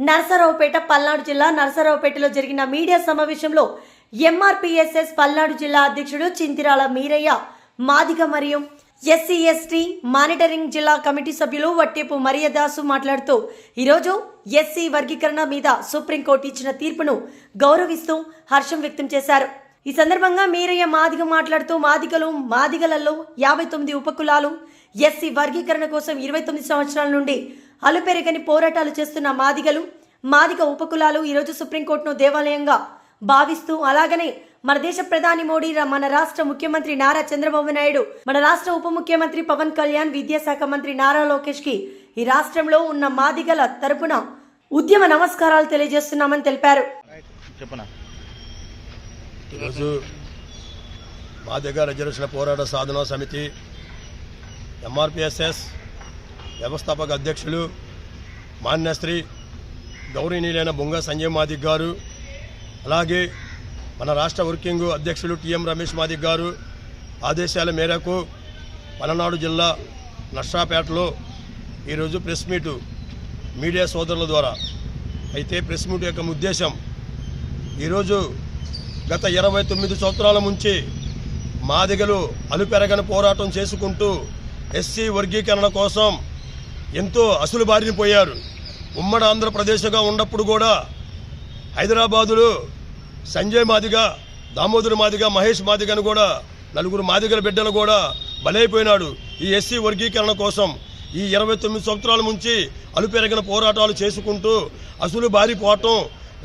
నరసరావుపేట పల్నాడు జిల్లా నరసరావుపేటలో జరిగిన మీడియా సమావేశంలో ఎంఆర్పిఎస్ఎస్ పల్నాడు జిల్లా అధ్యక్షుడు చింతిరాల మీరయ్య మాదిగ మరియు ఎస్సీ ఎస్టీ మానిటరింగ్ జిల్లా కమిటీ సభ్యులు వట్టేపు మరియదాసు మాట్లాడుతూ ఈరోజు ఎస్సీ వర్గీకరణ మీద సుప్రీంకోర్టు ఇచ్చిన తీర్పును గౌరవిస్తూ హర్షం వ్యక్తం చేశారు. ఈ సందర్భంగా మీరయ్య మాదిగ మాట్లాడుతూ మాదిగలు మాదిగలలో యాభై తొమ్మిది ఉపకులాలు ఎస్సీ వర్గీకరణ కోసం ఇరవై తొమ్మిది సంవత్సరాల నుండి అలుపెరగని పోరాటాలు చేస్తున్న మాదిగలు మాదిగ ఉపకులాలు ఈరోజు సుప్రీంకోర్టును దేవాలయంగా భావిస్తూ అలాగనే మన దేశ ప్రధాని మోడీ మన రాష్ట్ర ముఖ్యమంత్రి నారా చంద్రబాబు నాయుడు మన రాష్ట్ర ఉప ముఖ్యమంత్రి పవన్ కళ్యాణ్ విద్యాశాఖ మంత్రి నారా లోకేష్కి ఈ రాష్ట్రంలో ఉన్న మాదిగల తరపున ఉద్యమ నమస్కారాలు తెలియజేస్తున్నామని తెలిపారు. చెప్పనా? ఈరోజు మా దగ్గర రిజర్వేషన్ పోరాట సాధన సమితి ఎంఆర్పిఎస్ఎస్ వ్యవస్థాపక అధ్యక్షులు మాన్యశ్రీ గౌరవనీయులైన బొంగ సంజయ్ మాదిక్ గారు అలాగే మన రాష్ట్ర వర్కింగ్ అధ్యక్షులు టిఎం రమేష్ మాదిక్ గారు ఆదేశాల మేరకు పలనాడు జిల్లా నర్సాపేటలో ఈరోజు ప్రెస్ మీటు మీడియా సోదరుల ద్వారా. అయితే ప్రెస్ మీట్ యొక్క ఉద్దేశం ఈరోజు గత ఇరవై తొమ్మిది సంవత్సరాల నుంచి మాదిగలు అలుపెరగని పోరాటం చేసుకుంటూ ఎస్సీ వర్గీకరణ కోసం ఎంతో అసులు బారిన పోయారు. ఉమ్మడి ఆంధ్రప్రదేశ్గా ఉన్నప్పుడు కూడా హైదరాబాదులో సంజయ్ మాదిగ దామోదర్ మాదిగ మహేష్ మాదిగను కూడా నలుగురు మాదిగల బిడ్డలు కూడా బలైపోయినాడు. ఈ ఎస్సీ వర్గీకరణ కోసం ఈ ఇరవై తొమ్మిది సంవత్సరాల నుంచి అలుపెరగిన పోరాటాలు చేసుకుంటూ అసలు బారిపోవటం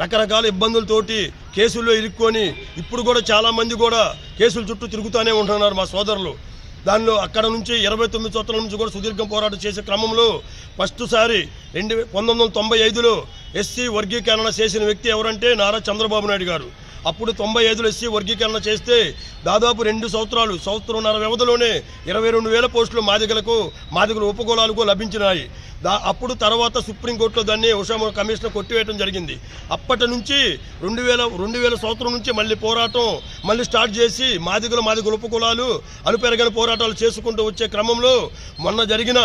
రకరకాల ఇబ్బందులతోటి కేసుల్లో ఇరుక్కొని ఇప్పుడు కూడా చాలామంది కూడా కేసుల చుట్టూ తిరుగుతూనే ఉంటున్నారు మా సోదరులు. దానిలో అక్కడ నుంచి ఇరవై తొమ్మిది సంవత్సరాల నుంచి కూడా సుదీర్ఘం పోరాటం చేసే క్రమంలో ఫస్ట్ సారి రెండు పంతొమ్మిది వందల తొంభై ఐదులో ఎస్సీ వర్గీకరణ చేసిన వ్యక్తి ఎవరంటే నారా చంద్రబాబు నాయుడు గారు. అప్పుడు తొంభై ఐదులు ఎస్సీ వర్గీకరణ చేస్తే దాదాపు రెండు సంవత్సరాలు సంవత్సరంన్నర వ్యవధిలోనే ఇరవై రెండు వేల పోస్టులు మాదిగలకు మాదిగల ఉపకులాలకు లభించినాయి. దా అప్పుడు తర్వాత సుప్రీంకోర్టులో దాన్ని ఉషా కమిషన్ కొట్టివేయడం జరిగింది. అప్పటి నుంచి రెండు వేల రెండు వేల సంవత్సరం నుంచి మళ్ళీ పోరాటం మళ్ళీ స్టార్ట్ చేసి మాదిగలు మాదిగల ఉపకులాలు అలుపెరగని పోరాటాలు చేసుకుంటూ వచ్చే క్రమంలో మొన్న జరిగిన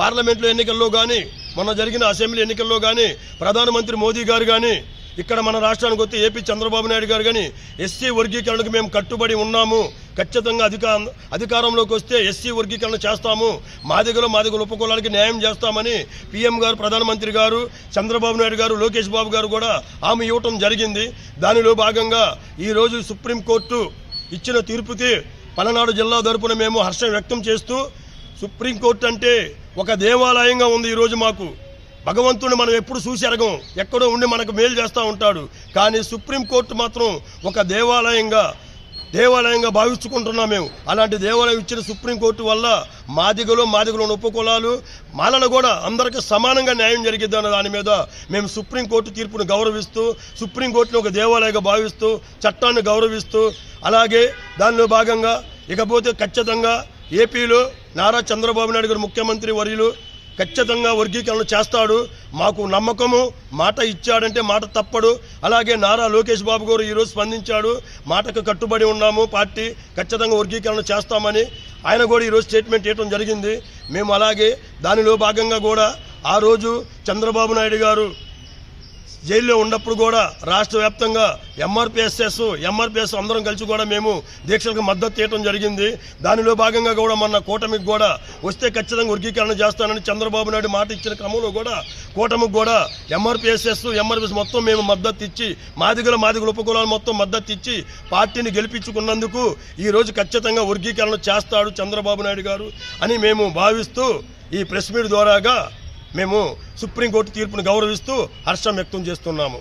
పార్లమెంట్లో ఎన్నికల్లో కానీ మొన్న జరిగిన అసెంబ్లీ ఎన్నికల్లో కానీ ప్రధానమంత్రి మోదీ గారు కానీ ఇక్కడ మన రాష్ట్రానికి వస్తే ఏపీ చంద్రబాబు నాయుడు గారు కానీ ఎస్సీ వర్గీకరణకు మేము కట్టుబడి ఉన్నాము. ఖచ్చితంగా అధికా అధికారంలోకి వస్తే ఎస్సీ వర్గీకరణ చేస్తాము. మాదిగలు మాదిగల ఉపకులాలకి న్యాయం చేస్తామని పీఎం గారు ప్రధానమంత్రి గారు చంద్రబాబు నాయుడు గారు లోకేష్ బాబు గారు కూడా హామీ ఇవ్వటం జరిగింది. దానిలో భాగంగా ఈరోజు సుప్రీంకోర్టు ఇచ్చిన తీర్పుకి పలనాడు జిల్లా తరపున మేము హర్షం వ్యక్తం చేస్తూ సుప్రీంకోర్టు అంటే ఒక దేవాలయంగా ఉంది ఈరోజు మాకు. భగవంతుని మనం ఎప్పుడు చూసి ఎరగం ఎక్కడో ఉండి మనకు మేలు చేస్తూ ఉంటాడు. కానీ సుప్రీంకోర్టు మాత్రం ఒక దేవాలయంగా దేవాలయంగా భావించుకుంటున్నాం మేము. అలాంటి దేవాలయం ఇచ్చిన సుప్రీంకోర్టు వల్ల మాదిగలు మాదిగలు ఉపకులాలు మాలను కూడా అందరికీ సమానంగా న్యాయం జరిగిద్ది అన్న దాని మీద మేము సుప్రీంకోర్టు తీర్పును గౌరవిస్తూ సుప్రీంకోర్టును ఒక దేవాలయంగా భావిస్తూ చట్టాన్ని గౌరవిస్తూ అలాగే దానిలో భాగంగా ఇకపోతే ఖచ్చితంగా ఏపీలో నారా చంద్రబాబు నాయుడు గారు ముఖ్యమంత్రి వర్యులు ఖచ్చితంగా వర్గీకరణ చేస్తాడు. మాకు నమ్మకము మాట ఇచ్చాడంటే మాట తప్పడు. అలాగే నారా లోకేష్ బాబు గారు ఈరోజు స్పందించాడు మాటకు కట్టుబడి ఉన్నాము పార్టీ ఖచ్చితంగా వర్గీకరణ చేస్తామని. ఆయన కూడా ఈరోజు స్టేట్మెంట్ ఇవ్వడం జరిగింది. మేము అలాగే దానిలో భాగంగా కూడా ఆ రోజు చంద్రబాబు నాయుడు గారు జైల్లో ఉన్నప్పుడు కూడా రాష్ట్ర వ్యాప్తంగా ఎంఆర్పిఎస్ఎస్ ఎంఆర్పిఎస్ అందరం కలిసి కూడా మేము దీక్షలకు మద్దతు ఇవ్వడం జరిగింది. దానిలో భాగంగా కూడా మొన్న కూటమికి కూడా వస్తే ఖచ్చితంగా వర్గీకరణ చేస్తానని చంద్రబాబు నాయుడు మాట ఇచ్చిన క్రమంలో కూడా కూటమికి కూడా ఎంఆర్పిఎస్ఎస్ ఎంఆర్పిఎస్ మొత్తం మేము మద్దతు ఇచ్చి మాదిగల మాదిగల ఉపకులాలు మొత్తం మద్దతు ఇచ్చి పార్టీని గెలిపించుకున్నందుకు ఈరోజు ఖచ్చితంగా వర్గీకరణ చేస్తాడు చంద్రబాబు నాయుడు గారు అని మేము భావిస్తూ ఈ ప్రెస్ మీట్ ద్వారాగా మేము సుప్రీంకోర్టు తీర్పును గౌరవిస్తూ హర్షం వ్యక్తం చేస్తున్నాము.